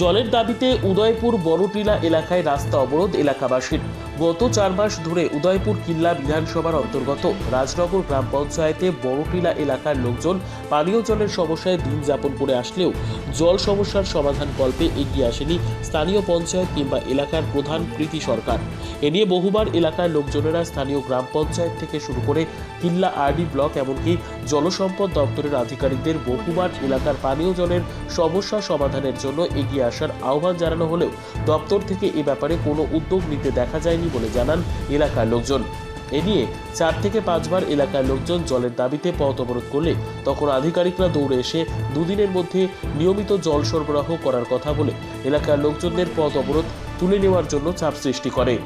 জলের দাবিতে উদয়পুর বড়টিলা এলাকায় রাস্তা অবরোধ এলাকাবাসীর। গত চার মাস ধরে উদয়পুর কিল্লা বিধানসভার অন্তর্গত রাজনগর গ্রাম পঞ্চায়েতে বড়টিলা এলাকার লোকজন পানীয় জলের সমস্যায় দিন যাপন করে আসলেও জল সমস্যার সমাধান কল্পে এগিয়ে আসেনি স্থানীয় পঞ্চায়েত কিংবা এলাকার প্রধান কৃতি সরকার। এ নিয়ে বহুবার এলাকার লোকজনেরা স্থানীয় গ্রাম পঞ্চায়েত থেকে শুরু করে কিল্লা আরডি ব্লক এমনকি জলসম্পদ দপ্তরের আধিকারিকদের বহুবার এলাকার পানীয় জলের সমস্যা সমাধানের জন্য এগিয়ে আসার আহ্বান জানানো হলেও দপ্তর থেকে এ ব্যাপারে কোনো উদ্যোগ নিতে দেখা যায়নি। বলে জানান এলাকার লোকজন। এ নিয়ে চার থেকে পাঁচবার এলাকার লোকজন জলের দাবিতে পথ অবরোধ করলে তখন আধিকারিকরা দৌড়ে এসে দুদিনের মধ্যে নিয়মিত জল সরবরাহ করার কথা বলে এলাকার লোকজনদের পথ অবরোধ তুলে নেওয়ার জন্য চাপ সৃষ্টি করে।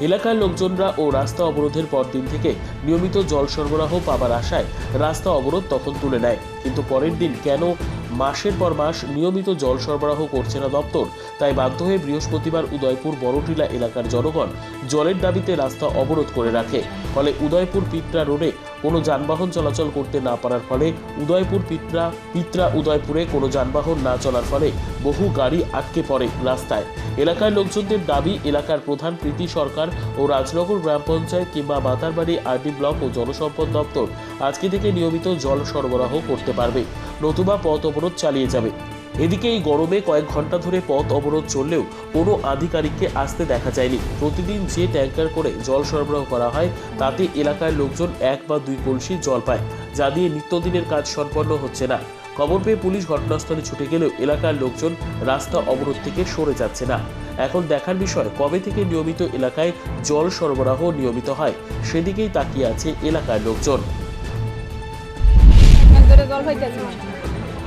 এলাকার লোকজনরা ও রাস্তা অবরোধের পরদিন থেকে নিয়মিত জল সরবরাহ পাবার আশায় রাস্তা অবরোধ তখন তুলে নেয়। কিন্তু পরের দিন কেন মাসের পর মাস নিয়মিত জল সরবরাহ করছে না দপ্তর। তাই বাধ্য হয়ে বৃহস্পতিবার উদয়পুর বড়টিলা এলাকার জনগণ জলের দাবিতে রাস্তা অবরোধ করে রাখে। ফলে উদয়পুর পিত্রা রোডে কোনো যানবাহন চলাচল করতে না পারার ফলে উদয়পুর পিত্রা পিত্রা উদয়পুরে কোনো যানবাহন না চলার ফলে বহু গাড়ি আটকে পড়ে রাস্তায়। এলাকার লোকজনদের দাবি, এলাকার প্রধান প্রীতি সরকার ও রাজনগর গ্রাম পঞ্চায়েত কিংবা মাতারবাড়ি, আরডি ব্লক ও জলসম্পদ দপ্তর আজকে থেকে নিয়মিত জল সরবরাহ করতে পারবে। নতুবা পথ অবরোধ চালিয়ে যাবে। এদিকে এই গরমে কয়েক ঘণ্টা ধরে পথ অবরোধ চললেও কোনো আধিকারিককে আসতে দেখা যায়নি। প্রতিদিন যে ট্যাঙ্কার করে জল সরবরাহ করা হয়, তাতে এলাকার লোকজন এক বা দুই কলসি জল পায়, যা দিয়ে নিত্যদিনের কাজ সম্পন্ন হচ্ছে না। খবর পেয়ে পুলিশ ঘটনাস্থলে ছুটে গেলেও এলাকার লোকজন রাস্তা অবরোধ থেকে সরে যাচ্ছে না। এখন দেখার বিষয়, কবে থেকে নিয়মিত এলাকায় জল সরবরাহ নিয়মিত হয়, সেদিকেই তাকিয়ে আছে এলাকার লোকজন।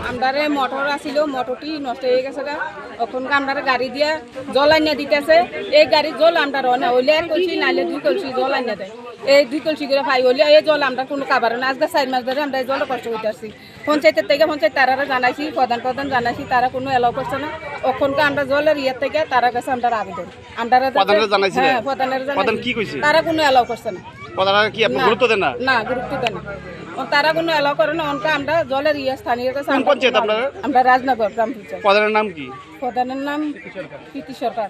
আমদারে মোটর আসিল মোটরটি নষ্ট হয়ে গেছে গা। ওখানকে আমদারে গাড়ি দিয়া জল আনিয়া দিতেছে। এই গাড়ির জল আমরা অনে হইলে এক কলসি নাইলে দুই কলসি জল আনিয়া দেয়। এই দুই কলসি করে ভাই হইলে এই জল আমরা কোনো কাবার না আজকে চার মাস ধরে আমরা এই জল কষ্ট করতে আসছি পঞ্চায়েতের থেকে পঞ্চায়েত তারা জানাইছি প্রধান প্রধান জানাইছি তারা কোনো এলাও করছে না। ওখানকে আমরা জলের ইয়ের থেকে তারা কাছে আমরা আবেদন। আমরা প্রধানের হ্যাঁ প্রধানের কি তারা কোনো এলাও করছে না। কি আপনি। গুরুত্ব দেন না? গুরুত্ব দেয় না। তারা কোনো এলাও করে না অনকা আমরা জলের ইয়ে স্থানীয় কাছে আমরা রাজনগর গ্রাম প্রধানের নাম কি প্রধানের নাম প্রীতি সরকার।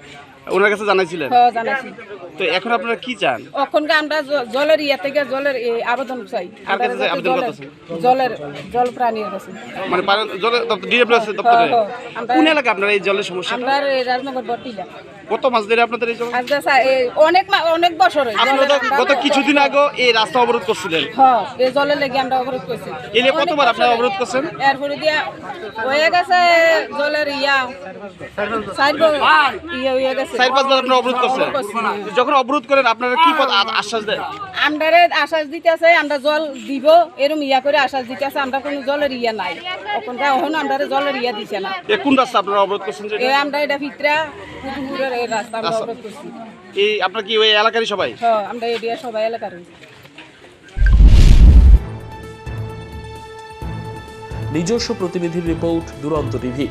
ওনার কাছে জানাইছিলেন? হ্যাঁ জানাইছি। তো এখন আপনারা কি চান? ওখানকে আমরা জলের ইয়ে থেকে জলের আবেদন চাই। কার কাছে আবেদন জলের করতেছেন? জলের জল প্রাণীর কাছে। মানে দপ্তর দপ্তরে? হ্যাঁ, হ্যাঁ। আমরা- কোন এলাকা আপনার এই জলের সমস্যা? আমরা রাজনগর বটিলা কত মাস ধরে আপনাদের এই সমস্যা আজকে অনেক অনেক বছর আপনারা গত কিছুদিন আগে এই রাস্তা অবরোধ করছিলেন। হ্যাঁ এই জলের লেগে আমরা অবরোধ করছি। অনেক কতবার আপনারা অবরোধ করছেন? এরপরে দিয়া হয়ে গেছে জলের ইয়া। চার ইয়ে গেছে। চার পাঁচবার আপনারা অবরোধ করছেন। যখন অবরোধ করেন আপনারা কি পথ আশ্বাস দেন? আমরারে আশ্বাস দিতেছে আমরা জল দিব এরম ইয়া করে আশ্বাস দিতেছে আমরা কোনো জলের ইয়া নাই। জলের ইয়া দিছে না। কোন রাস্তা আপনারা অবরোধ করছেন যে আমরা এটা কুতুপুরের এই রাস্তা আমরা অবরোধ করছি। এই আপনার কি ওই এলাকারই সবাই? হ্যাঁ আমরা নিজস্ব প্রতিনিধির রিপোর্ট দুরন্ত টিভি।